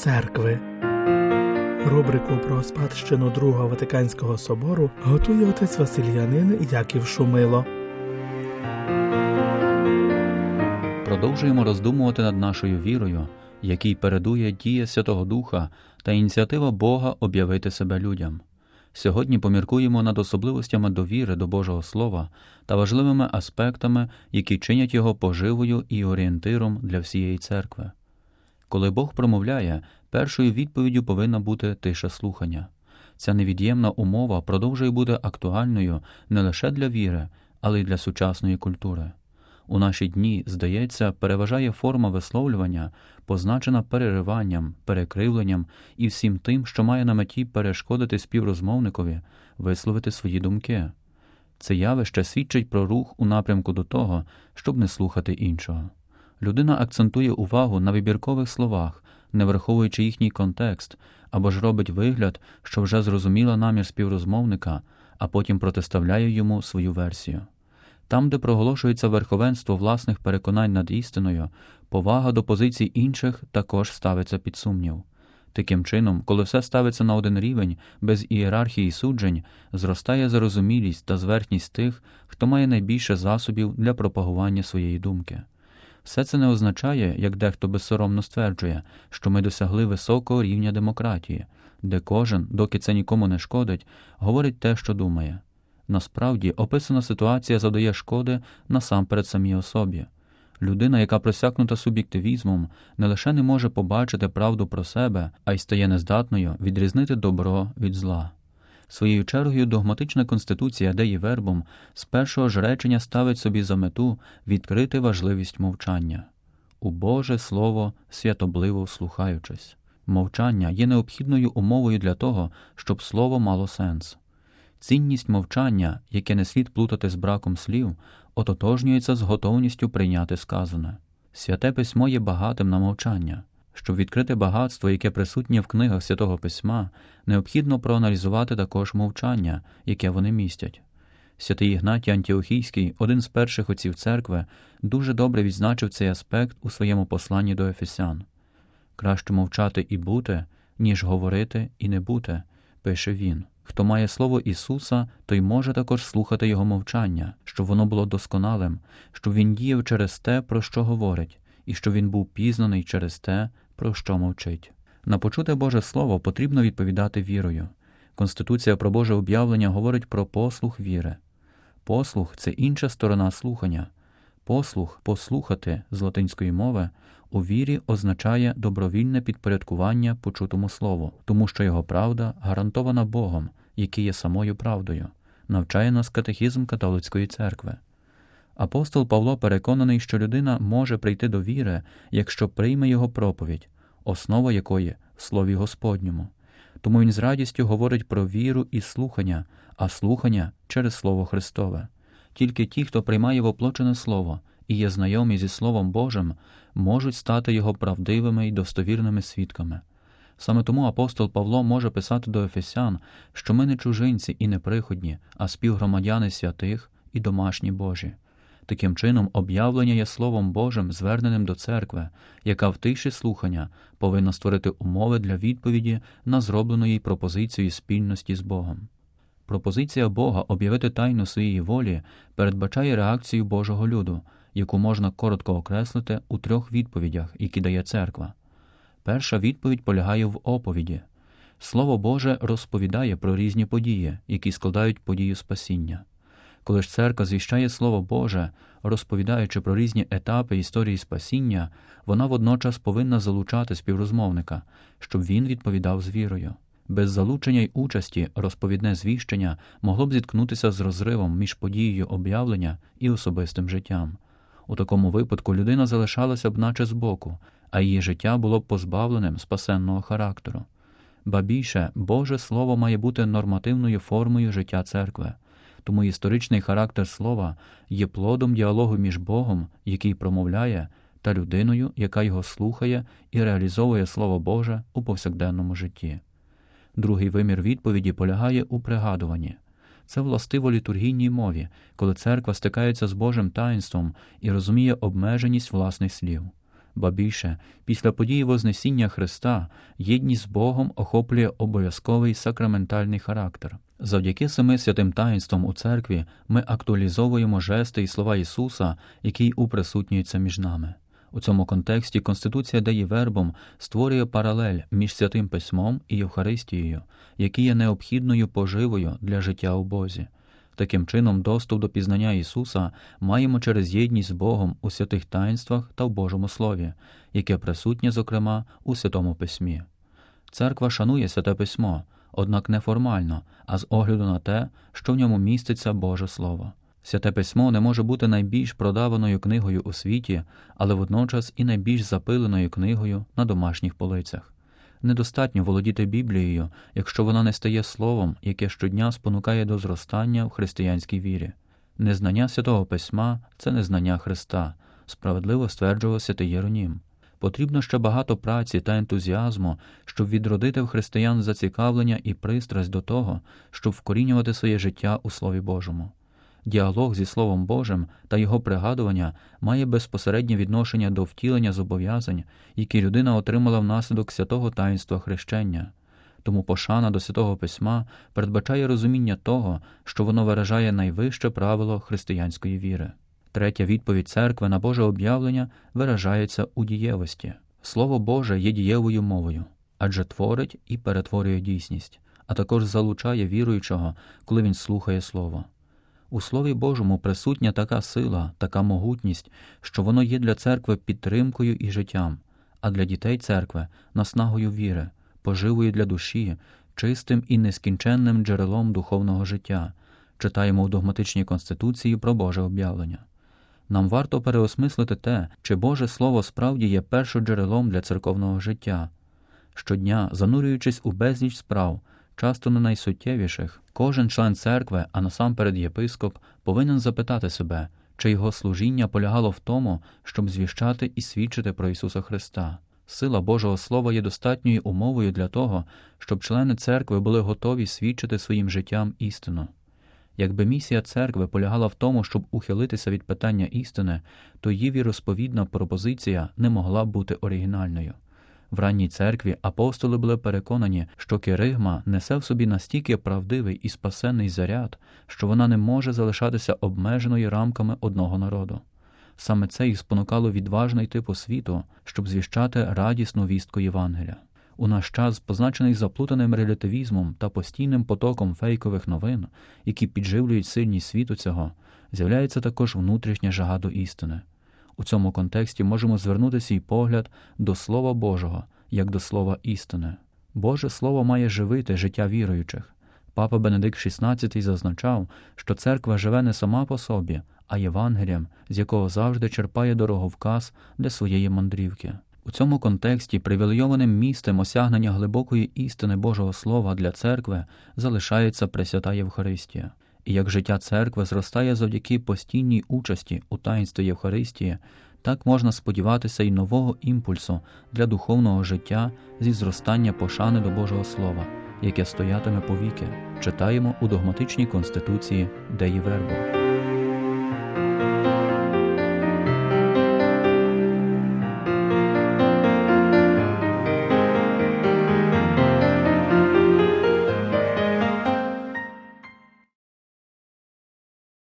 церкви. Рубрику про спадщину Другого Ватиканського собору готує отець Васильянин Яків Шумило. Продовжуємо роздумувати над нашою вірою, якій передує дія Святого Духа та ініціатива Бога об'явити себе людям. Сьогодні поміркуємо над особливостями довіри до Божого Слова та важливими аспектами, які чинять його поживою і орієнтиром для всієї церкви. Коли Бог промовляє, першою відповіддю повинна бути тиша слухання. Ця невід'ємна умова продовжує бути актуальною не лише для віри, але й для сучасної культури. У наші дні, здається, переважає форма висловлювання, позначена перериванням, перекривленням і всім тим, що має на меті перешкодити співрозмовникові висловити свої думки. Це явище свідчить про рух у напрямку до того, щоб не слухати іншого. Людина акцентує увагу на вибіркових словах, не враховуючи їхній контекст, або ж робить вигляд, що вже зрозуміла намір співрозмовника, а потім протиставляє йому свою версію. Там, де проголошується верховенство власних переконань над істиною, повага до позицій інших також ставиться під сумнів. Таким чином, коли все ставиться на один рівень, без ієрархії суджень, зростає зарозумілість та зверхність тих, хто має найбільше засобів для пропагування своєї думки. Все це не означає, як дехто безсоромно стверджує, що ми досягли високого рівня демократії, де кожен, доки це нікому не шкодить, говорить те, що думає. Насправді, описана ситуація завдає шкоди насамперед самій особі. Людина, яка просякнута суб'єктивізмом, не лише не може побачити правду про себе, а й стає нездатною відрізнити добро від зла. Своєю чергою догматична конституція Деї Вербом з першого ж речення ставить собі за мету відкрити важливість мовчання у Боже Слово святобливо вслухаючись. Мовчання є необхідною умовою для того, щоб слово мало сенс. Цінність мовчання, яке не слід плутати з браком слів, ототожнюється з готовністю прийняти сказане. Святе письмо є багатим на мовчання. Щоб відкрити багатство, яке присутнє в книгах святого письма, необхідно проаналізувати також мовчання, яке вони містять. Святий Ігнатій Антіохійський, один з перших отців церкви, дуже добре відзначив цей аспект у своєму посланні до Ефесян. Краще мовчати і бути, ніж говорити і не бути, пише він. Хто має слово Ісуса, той може також слухати Його мовчання, щоб воно було досконалим, щоб він діяв через те, про що говорить, і щоб він був пізнаний через те, про що мовчить. На почуте Боже Слово потрібно відповідати вірою. Конституція про Боже об'явлення говорить про послух віри. Послух це інша сторона слухання. Послух, послухати з латинської мови у вірі означає добровільне підпорядкування почутому слову, тому що його правда гарантована Богом, який є самою правдою, навчає нас катехізм католицької церкви. Апостол Павло переконаний, що людина може прийти до віри, якщо прийме його проповідь, основа якої в Слові Господньому. Тому він з радістю говорить про віру і слухання, а слухання через Слово Христове. Тільки ті, хто приймає воплочене Слово і є знайомі зі Словом Божим, можуть стати його правдивими і достовірними свідками. Саме тому апостол Павло може писати до Ефесян, що ми не чужинці і не приходні, а співгромадяни святих і домашні Божі. Таким чином, об'явлення є Словом Божим, зверненим до церкви, яка в тиші слухання повинна створити умови для відповіді на зроблену їй пропозицію спільності з Богом. Пропозиція Бога об'явити тайну своєї волі передбачає реакцію Божого люду, яку можна коротко окреслити у трьох відповідях, які дає церква. Перша відповідь полягає в оповіді. Слово Боже розповідає про різні події, які складають подію спасіння. Коли ж церква звіщає Слово Боже, розповідаючи про різні етапи історії спасіння, вона водночас повинна залучати співрозмовника, щоб він відповідав з вірою. Без залучення й участі розповідне звіщення могло б зіткнутися з розривом між подією об'явлення і особистим життям. У такому випадку людина залишалася б наче збоку, а її життя було б позбавленим спасенного характеру. Ба більше, Боже Слово має бути нормативною формою життя церкви, тому історичний характер слова є плодом діалогу між Богом, який промовляє, та людиною, яка його слухає і реалізовує Слово Боже у повсякденному житті. Другий вимір відповіді полягає у пригадуванні. Це властиво літургійній мові, коли церква стикається з Божим таїнством і розуміє обмеженість власних слів. Ба більше, після події Вознесіння Христа єдність з Богом охоплює обов'язковий сакраментальний характер. Завдяки семи святим таїнствам у церкві ми актуалізовуємо жести і слова Ісуса, які уприсутнюються між нами. У цьому контексті Конституція Деї Вербом створює паралель між святим письмом і Євхаристією, які є необхідною поживою для життя у Бозі. Таким чином, доступ до пізнання Ісуса маємо через єдність з Богом у святих таїнствах та в Божому Слові, яке присутнє, зокрема, у Святому Письмі. Церква шанує святе письмо, однак не формально, а з огляду на те, що в ньому міститься Боже Слово. Святе письмо не може бути найбільш продаваною книгою у світі, але водночас і найбільш запиленою книгою на домашніх полицях. Недостатньо володіти Біблією, якщо вона не стає словом, яке щодня спонукає до зростання в християнській вірі. Незнання святого письма це незнання Христа, справедливо стверджував святий Єронім. Потрібно ще багато праці та ентузіазму, щоб відродити в християн зацікавлення і пристрасть до того, щоб вкорінювати своє життя у Слові Божому. Діалог зі Словом Божим та його пригадування має безпосереднє відношення до втілення зобов'язань, які людина отримала внаслідок святого таїнства хрещення. Тому пошана до святого письма передбачає розуміння того, що воно виражає найвище правило християнської віри. Третя відповідь церкви на Боже об'явлення виражається у дієвості. Слово Боже є дієвою мовою, адже творить і перетворює дійсність, а також залучає віруючого, коли він слухає Слово. У Слові Божому присутня така сила, така могутність, що воно є для церкви підтримкою і життям, а для дітей церкви наснагою віри, поживою для душі, чистим і нескінченним джерелом духовного життя, читаємо у догматичній конституції про Боже об'явлення. Нам варто переосмислити те, чи Боже Слово справді є першоджерелом для церковного життя. Щодня, занурюючись у безліч справ, часто не найсуттєвіших, кожен член церкви, а насамперед єпископ, повинен запитати себе, чи його служіння полягало в тому, щоб звіщати і свідчити про Ісуса Христа. Сила Божого Слова є достатньою умовою для того, щоб члени церкви були готові свідчити своїм життям істину. Якби місія церкви полягала в тому, щоб ухилитися від питання істини, то її віросповідна пропозиція не могла б бути оригінальною. В ранній церкві апостоли були переконані, що керигма несе в собі настільки правдивий і спасенний заряд, що вона не може залишатися обмеженою рамками одного народу. Саме це їх спонукало відважно йти по світу, щоб звіщати радісну вістку Євангелія. У наш час, позначений заплутаним релятивізмом та постійним потоком фейкових новин, які підживлюють сильність світу цього, з'являється також внутрішня жага до істини. У цьому контексті можемо звернути свій погляд до Слова Божого, як до слова істини. Боже Слово має живити життя віруючих. Папа Бенедикт XVI зазначав, що церква живе не сама по собі, а Євангелієм, з якого завжди черпає дороговказ для своєї мандрівки. У цьому контексті привілейованим місцем осягнення глибокої істини Божого Слова для церкви залишається Пресвята Євхаристія. І як життя церкви зростає завдяки постійній участі у таїнстві Євхаристії, так можна сподіватися й нового імпульсу для духовного життя зі зростання пошани до Божого Слова, яке стоятиме повіки, читаємо у догматичній конституції Деї Вербу.